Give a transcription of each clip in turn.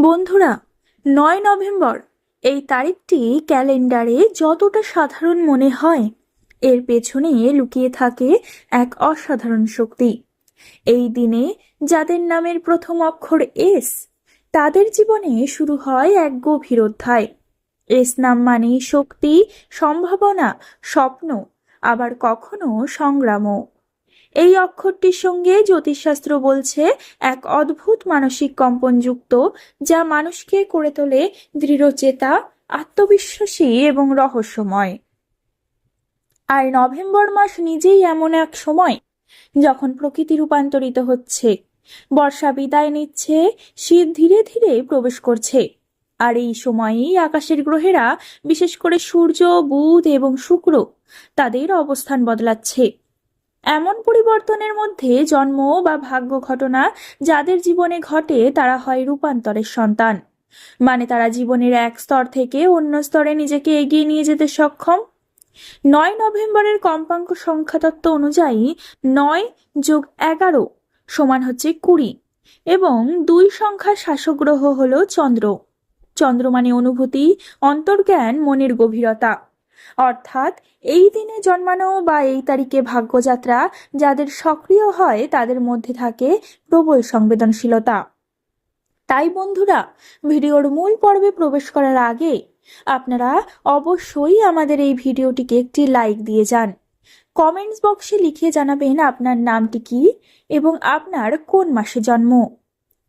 বন্ধুরা, নয় নভেম্বর, এই তারিখটি ক্যালেন্ডারে যতটা সাধারণ মনে হয়, এর পেছনে লুকিয়ে থাকে এক অসাধারণ শক্তি। এই দিনে যাদের নামের প্রথম অক্ষর এস, তাদের জীবনে শুরু হয় এক গভীর অধ্যায়। এস নাম মানে শক্তি, সম্ভাবনা, স্বপ্ন, আবার কখনো সংগ্রামও। এই অক্ষরটির সঙ্গে জ্যোতিষশাস্ত্র বলছে এক অদ্ভুত মানসিক কম্পনযুক্ত যা মানুষকে করে তোলে দৃঢ়চেতা, আত্মবিশ্বাসী এবং রহস্যময়। আর নভেম্বর মাস নিজেই এমন এক সময়, যখন প্রকৃতি রূপান্তরিত হচ্ছে। বর্ষা বিদায় নিচ্ছে, শীত ধীরে ধীরে প্রবেশ করছে। আর এই সময়েই আকাশের গ্রহেরা, বিশেষ করে সূর্য, বুধ এবং শুক্র, তাদের অবস্থান বদলাচ্ছে। এমন পরিবর্তনের মধ্যে জন্ম বা ভাগ্য ঘটনা যাদের জীবনে ঘটে, তারা হয় রূপান্তরের সন্তান। মানে তারা জীবনের এক স্তর থেকে অন্য স্তরে নিজেকে এগিয়ে নিয়ে যেতে সক্ষম। নয় নভেম্বরের কম্পাঙ্ক সংখ্যাতত্ত্ব অনুযায়ী নয় যোগ এগারো সমান হচ্ছে কুড়ি এবং দুই সংখ্যার শাসক গ্রহ হল চন্দ্র। চন্দ্র মানে অনুভূতি, অন্তর্জ্ঞান, মনের গভীরতা। অর্থাৎ এই দিনে জন্মানো বা এই তারিখে ভাগ্যযাত্রা যাদের সক্রিয় হয়, তাদের মধ্যে থাকে প্রবল সংবেদনশীলতা। তাই বন্ধুরা, ভিডিওর মূল পর্বে প্রবেশ করার আগে আপনারা অবশ্যই আমাদের এই ভিডিওটিকে একটি লাইক দিয়ে যান। কমেন্টস বক্সে লিখে জানাবেন আপনার নামটি কি এবং আপনার কোন মাসে জন্ম।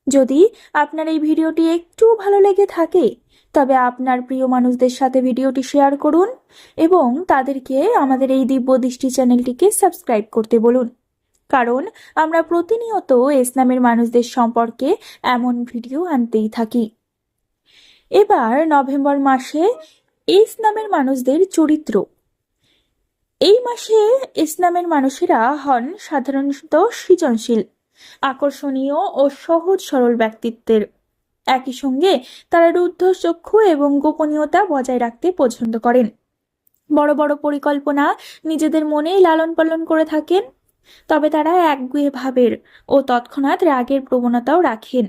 যদি আপনার এই ভিডিওটি একটু ভালো লেগে থাকে তবে আপনার প্রিয় মানুষদের সাথে ভিডিওটি শেয়ার করুন এবং তাদেরকে আমাদের এই দিব্য দৃষ্টি চ্যানেলটিকে সাবস্ক্রাইব করতে বলুন। কারণ আমরা প্রতিনিয়ত ইসলামের মানুষদের সম্পর্কে এমন ভিডিও আনতেই থাকি। এবার নভেম্বর মাসে ইসলামের মানুষদের চরিত্র। এই মাসে ইসলামের মানুষেরা হন সাধারণত সৃজনশীল, আকর্ষণীয় ও সহজ সরল ব্যক্তিত্বের। একই সঙ্গে তারা রুদ্ধচক্ষু এবং গোপনীয়তা বজায় রাখতে পছন্দ করেন। বড় বড় পরিকল্পনা নিজেদের মনেই লালন পালন করে থাকেন, তবে তারা একগুয়ে ভাবের ও তৎক্ষণাৎ রাগের প্রবণতাও রাখেন,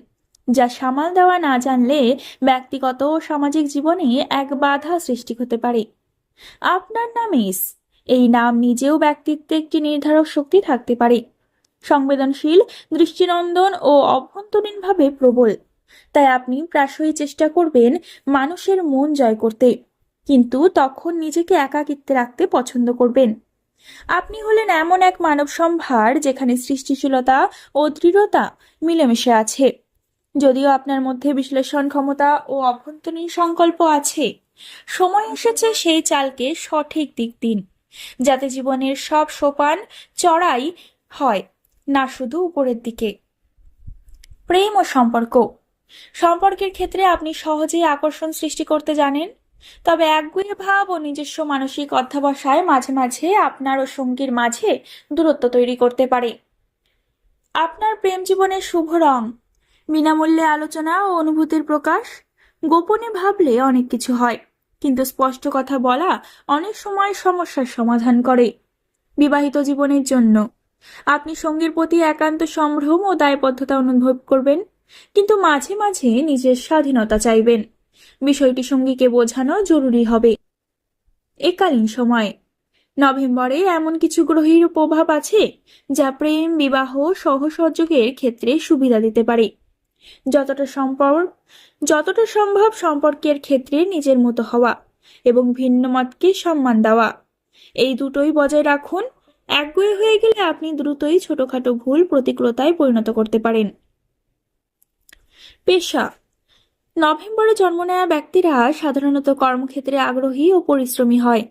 যা সামাল দেওয়া না জানলে ব্যক্তিগত ও সামাজিক জীবনে এক বাধা সৃষ্টি হতে পারে। আপনার নাম ইস। এই নাম নিজেও ব্যক্তিত্বে একটি নির্ধারক শক্তি থাকতে পারে। সংবেদনশীল, দৃষ্টিনন্দন ও অভ্যন্তরীণভাবে প্রবল। তাই আপনি প্রায়শই চেষ্টা করবেন মানুষের মন জয় করতে। কিন্তু তখন নিজেকে একাকিত্বে রাখতে পছন্দ করবেন। আপনি হলেন এমন এক মানব সম্ভার যেখানে সৃষ্টিশীলতা ও দৃঢ়তা মিলেমিশে আছে। যদিও আপনার মধ্যে বিশ্লেষণ ক্ষমতা ও অভ্যন্তরীণ সংকল্প আছে। সময় এসেছে সেই চালকে সঠিক দিক দিন, যাতে জীবনের সব সোপান চড়াই হয়, না শুধু উপরের দিকে। প্রেম ও সম্পর্ক সম্পর্কের ক্ষেত্রে আপনি সহজেই আকর্ষণ সৃষ্টি করতে জানেন। তবে একগুয়ে ভাব ও নিজস্ব মানসিক অধ্যাবসায় মাঝে মাঝে আপনার ও সঙ্গীর মাঝে দূরত্ব তৈরি করতে পারে। আপনার প্রেম জীবনের শুভ রং, বিনামূল্যে আলোচনা ও অনুভূতির প্রকাশ গোপনে ভাবলে অনেক কিছু হয়। কিন্তু স্পষ্ট কথা বলা অনেক সময় সমস্যার সমাধান করে। বিবাহিত জীবনের জন্য আপনি সঙ্গীর প্রতি একান্ত সম্ভ্রম ও দায়বদ্ধতা অনুভব করবেন। কিন্তু মাঝে মাঝে নিজের স্বাধীনতা চাইবেন। বিষয়টি সঙ্গীকে বোঝানো জরুরি হবে। একালীন সময়। নভেম্বরে এমন কিছু গ্রহের প্রভাব আছে, যা প্রেম, বিবাহ সহসহযোগের ক্ষেত্রে সুবিধা দিতে পারে। যতটা সম্পর্ক যতটা সম্ভব সম্পর্কের ক্ষেত্রে নিজের মতো হওয়া এবং ভিন্ন মতকে সম্মান দেওয়া। এই দুটোই বজায় রাখুন। একগুয়ে হয়ে গেলে আপনি দ্রুতই ছোটখাটো ভুল প্রতিকূলতায় পরিণত করতে পারেন। পেশা। নভেম্বরে জন্ম নেওয়া ব্যক্তিরা সাধারণত কর্মক্ষেত্রে আগ্রহী ও পরিশ্রমী হয়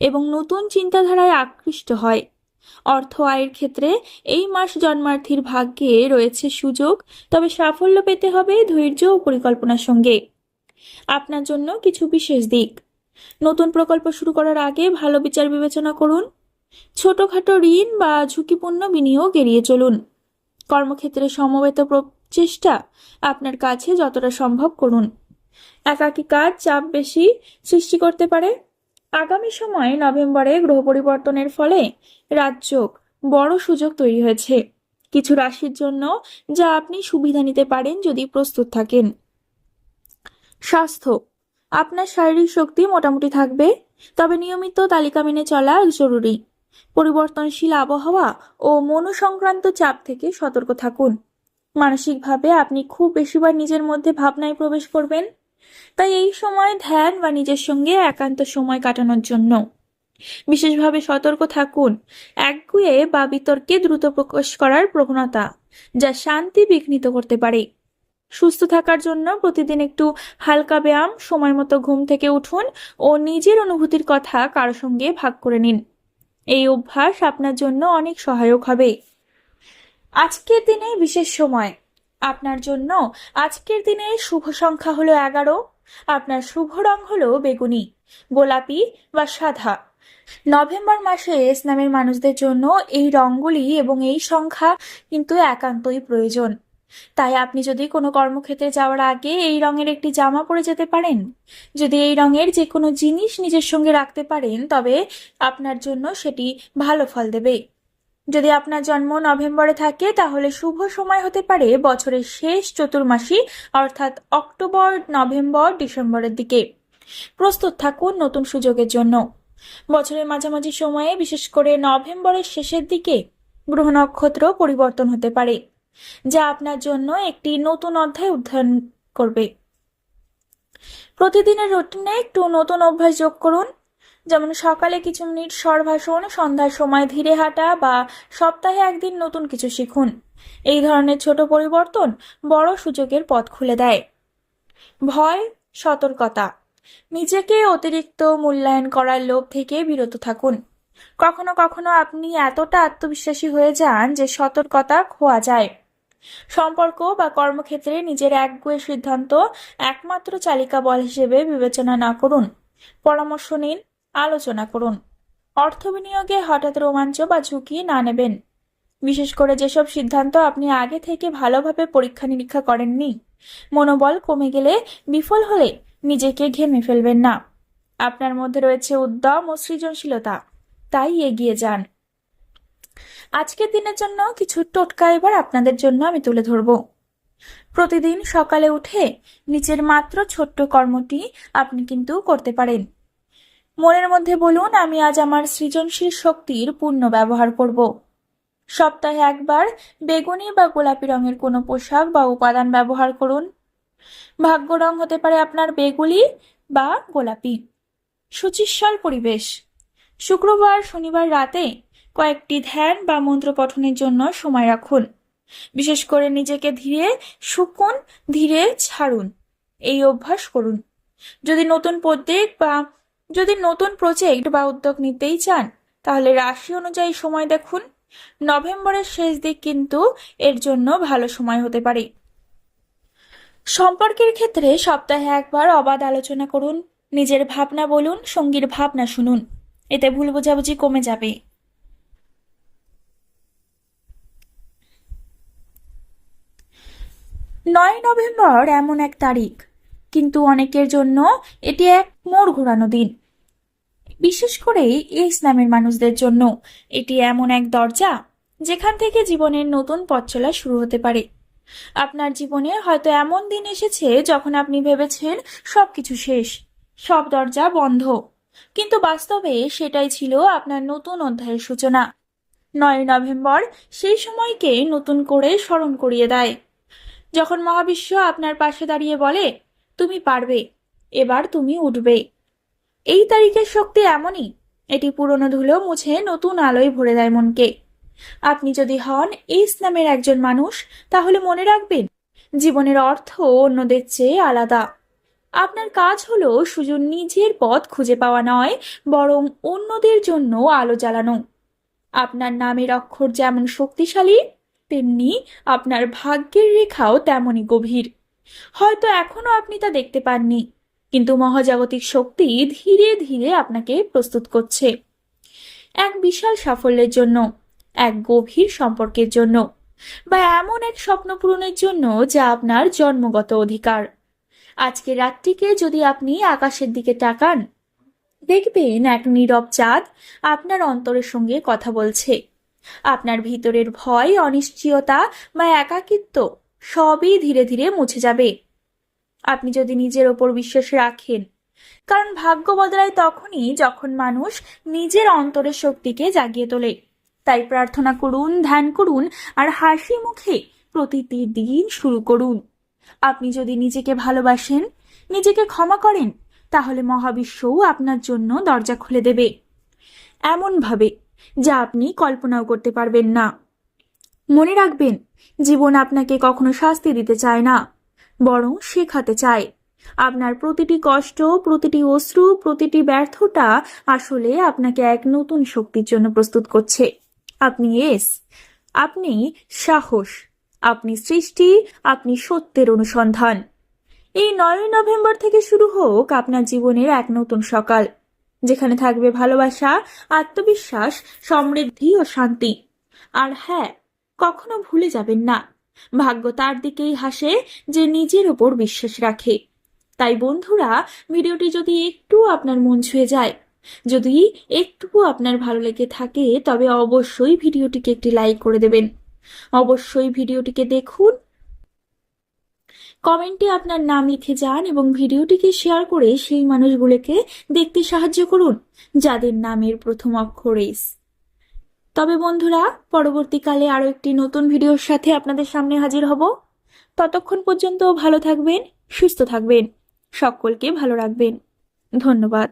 এবং নতুন চিন্তাধারায় আকৃষ্ট হয়। অর্থ আয়ের ক্ষেত্রে এই মাস জন্মার্থীর ভাগ্যে রয়েছে সুযোগ, তবে সাফল্য পেতে হবে ধৈর্য ও পরিকল্পনার সঙ্গে। আপনার জন্য কিছু বিশেষ দিক। নতুন প্রকল্প শুরু করার আগে ভালো বিচার বিবেচনা করুন। ছোটখাটো ঋণ বা ঝুঁকিপূর্ণ বিনিয়োগ এড়িয়ে চলুন। কর্মক্ষেত্রে সমবেত প্রচেষ্টা আপনার কাছে যতটা সম্ভব করুন। একাকী কাজ চাপ বেশি সৃষ্টি করতে পারে। আগামী সময়ে নভেম্বরে গ্রহ পরিবর্তনের ফলে রাজযোগ বড় সুযোগ তৈরি হয়েছে। কিছু রাশির জন্য যা আপনি সুবিধা নিতে পারেন যদি প্রস্তুত থাকেন। স্বাস্থ্য, আপনার শারীরিক শক্তি মোটামুটি থাকবে, তবে নিয়মিত তালিকা মেনে চলা জরুরি। পরিবর্তনশীল আবহাওয়া ও মনোসংক্রান্ত চাপ থেকে সতর্ক থাকুন। মানসিকভাবে আপনি খুব বেশিবার নিজের মধ্যে ভাবনায় প্রবেশ করবেন। তাই এই সময় ধ্যান বা নিজের সঙ্গে একান্ত সময় কাটানোর জন্য। বিশেষভাবে সতর্ক থাকুন। একগুয়ে বা বিতর্কে দ্রুত প্রকাশ করার প্রবণতা, যা শান্তি বিঘ্নিত করতে পারে। সুস্থ থাকার জন্য প্রতিদিন একটু হালকা ব্যায়াম, সময় মতো ঘুম থেকে উঠুন ও নিজের অনুভূতির কথা কারও সঙ্গে ভাগ করে নিন। এই অভ্যাস আপনার জন্য অনেক সহায়ক হবে। আজকের দিনে বিশেষ সময়। আপনার জন্য আজকের দিনে শুভ সংখ্যা হলো এগারো। আপনার শুভ রং হলো বেগুনি, গোলাপি বা সাদা। নভেম্বর মাসে ইসলামের মানুষদের জন্য এই রঙগুলি এবং এই সংখ্যা কিন্তু একান্তই প্রয়োজন। তাই আপনি যদি কোনো কর্মক্ষেত্রে যাওয়ার আগে এই রঙের একটি জামা পরে যেতে পারেন। যদি এই রঙের যে কোনো জিনিস নিজের সঙ্গে রাখতে পারেন, তবে আপনার জন্য সেটি ভালো ফল দেবে। যদি আপনার জন্ম নভেম্বরে থাকে, তাহলে শুভ সময় হতে পারে বছরের শেষ চতুর্মাসী, অর্থাৎ অক্টোবর, নভেম্বর, ডিসেম্বরের দিকে। প্রস্তুত থাকুন নতুন সুযোগের জন্য। বছরের মাঝামাঝি সময়ে, বিশেষ করে নভেম্বরের শেষের দিকে, গ্রহ নক্ষত্র পরিবর্তন হতে পারে। যা আপনার জন্য একটি নতুন অধ্যায় উদ্ধারণ করবে। প্রতিদিনের রুটিনে একটু নতুন অভ্যাস যোগ করুন। যেমন সকালে কিছু মিনিট স্বরভাষণ সন্ধ্যার সময় ধীরে হাঁটা বা সপ্তাহে একদিন নতুন কিছু শিখুন। এই ধরনের ছোট পরিবর্তন বড় সুযোগের পথ খুলে দেয়। ভয়, সতর্কতা। নিজেকে অতিরিক্ত মূল্যায়ন করার লোভ থেকে বিরত থাকুন। কখনো কখনো আপনি এতটা আত্মবিশ্বাসী হয়ে যান যে সতর্কতা খোয়া যায়। সম্পর্ক বা কর্মক্ষেত্রে নিজের একগুয়ে সিদ্ধান্ত একমাত্র চালিকা বল হিসেবে বিবেচনা না করুন। পরামর্শ নিন, আলোচনা করুন। অর্থ বিনিয়োগে হঠাৎ রোমাঞ্চ বা ঝুঁকি না নেবেন। বিশেষ করে যেসব সিদ্ধান্ত আপনি আগে থেকে ভালোভাবে পরীক্ষা নিরীক্ষা করেননি, মনোবল কমে গেলে বিফল হলে নিজেকে ঘেমে ফেলবেন না। আপনার মধ্যে রয়েছে উদ্যম ও সৃজনশীলতা। তাই এগিয়ে যান। আজকের দিনের জন্য কিছু টোটকা এবার আপনাদের জন্য আমি তুলে ধরব। প্রতিদিন সকালে উঠে নিচের মাত্র ছোট্ট কর্মটি আপনি কিন্তু করতে পারেন। মনের মধ্যে বলুন, আমি আজ আমার সৃজনশীল শক্তির পূর্ণ ব্যবহার করব। সপ্তাহে একবার বেগুনি বা গোলাপি রঙের কোনো পোশাক বা উপাদান ব্যবহার করুন। ভাগ্য রং হতে পারে আপনার বেগুলি বা গোলাপি। সুচিস্বল পরিবেশ। শুক্রবার, শনিবার রাতে কয়েকটি ধ্যান বা মন্ত্র পঠনের জন্য সময় রাখুন। বিশেষ করে নিজেকে ধীরে শুকুন, ধীরে ছাড়ুন। এই অভ্যাস করুন। যদি নতুন প্রত্যেক বা যদি নতুন প্রজেক্ট বা উদ্যোগ নিতেই চান, তাহলে রাশি অনুযায়ী সময় দেখুন। নভেম্বরের শেষ দিক কিন্তু এর জন্য ভালো সময় হতে পারে। সম্পর্কের ক্ষেত্রে সপ্তাহে একবার অবাধ আলোচনা করুন, নিজের ভাবনা বলুন, সঙ্গীর ভাবনা শুনুন। এতে ভুল বোঝাবুঝি কমে যাবে। নয় নভেম্বর এমন এক তারিখ। কিন্তু অনেকের জন্য এটি এক মোড় ঘোরানো দিন। বিশেষ করে ইসলামের মানুষদের জন্য এটি এমন এক দরজা যেখান থেকে জীবনের নতুন পথ চলা শুরু হতে পারে। আপনার জীবনে হয়তো এমন দিন এসেছে যখন আপনি ভেবেছেন সবকিছু শেষ, সব দরজা বন্ধ। কিন্তু বাস্তবে সেটাই ছিল আপনার নতুন অধ্যায়ের সূচনা। নয় নভেম্বর সেই সময়কে নতুন করে স্মরণ করিয়ে দেয়। যখন মহাবিশ্ব আপনার পাশে দাঁড়িয়ে বলে, তুমি পারবে, এবার তুমি উঠবে। এই তারিখের শক্তি এমনই, এটি পুরনো ধুলো মুছে নতুন আলোয় ভরে দেয় মনকে। আপনি যদি হন এই ইসলামের একজন মানুষ, তাহলে মনে রাখবেন, জীবনের অর্থ অন্যদের চেয়ে আলাদা। আপনার কাজ হলো শুধু নিজের পথ খুঁজে পাওয়া নয়, বরং অন্যদের জন্য আলো জ্বালানো। আপনার নামের অক্ষর যেমন শক্তিশালী তেমনি আপনার ভাগ্যের রেখাও তেমনই গভীর। হয়তো এখনও আপনি তা দেখতে পাননি, কিন্তু মহাজাগতিক শক্তি ধীরে ধীরে আপনাকে প্রস্তুত করছে। এক বিশাল সাফল্যের জন্য, এক গভীর সম্পর্কের জন্য, বা এমন এক স্বপ্ন পূরণের জন্য যা আপনার জন্মগত অধিকার। আজকে রাতটিকে যদি আপনি আকাশের দিকে তাকান, দেখবেন এক নীরব চাঁদ আপনার অন্তরের সঙ্গে কথা বলছে। আপনার ভিতরের ভয়, অনিশ্চয়তা বা একাকিত্ব সবই ধীরে ধীরে মুছে যাবে। আপনি যদি নিজের ওপর বিশ্বাস রাখেন, কারণ ভাগ্য বদলায় তখনই যখন মানুষ নিজের অন্তরের শক্তিকে জাগিয়ে তোলে। তাই প্রার্থনা করুন, ধ্যান করুন আর হাসি মুখে প্রতিটি দিন শুরু করুন। আপনি যদি নিজেকে ভালোবাসেন, নিজেকে ক্ষমা করেন, তাহলে মহাবিশ্বও আপনার জন্য দরজা খুলে দেবে। এমনভাবে যা আপনি কল্পনাও করতে পারবেন না। মনে রাখবেন, জীবন আপনাকে কখনো শাস্তি দিতে চায় না, বরং শেখাতে চায়। আপনার প্রতিটি কষ্ট, প্রতিটি অশ্রু, প্রতিটি ব্যর্থতা আসলে আপনাকে এক নতুন শক্তির জন্য প্রস্তুত করছে। আপনি এস, আপনি সাহস, আপনি সৃষ্টি, আপনি সত্যের অনুসন্ধান। এই নয় নভেম্বর থেকে শুরু হোক আপনার জীবনের এক নতুন সকাল। যেখানে থাকবে ভালোবাসা, আত্মবিশ্বাস, সমৃদ্ধি ও শান্তি। আর হ্যাঁ কখনো ভুলে যাবেন না, ভাগ্য তার দিকেই হাসে যে নিজের ওপর বিশ্বাস রাখে। তাই বন্ধুরা, ভিডিওটি যদি একটু আপনার মন ছুঁয়ে যায়, যদি একটুকু আপনার ভালো লেগে থাকে, তবে অবশ্যই ভিডিওটিকে একটি লাইক করে দেবেন। অবশ্যই ভিডিওটিকে দেখুন কমেন্টে আপনার নাম লিখে যান এবং ভিডিওটিকে শেয়ার করে সেই মানুষগুলোকে দেখতে সাহায্য করুন, যাদের নামের প্রথম অক্ষর এস। তবে বন্ধুরা, পরবর্তীকালে আরও একটি নতুন ভিডিওর সাথে আপনাদের সামনে হাজির হব। ততক্ষণ পর্যন্ত ভালো থাকবেন, সুস্থ থাকবেন, সকলকে ভালো রাখবেন। ধন্যবাদ।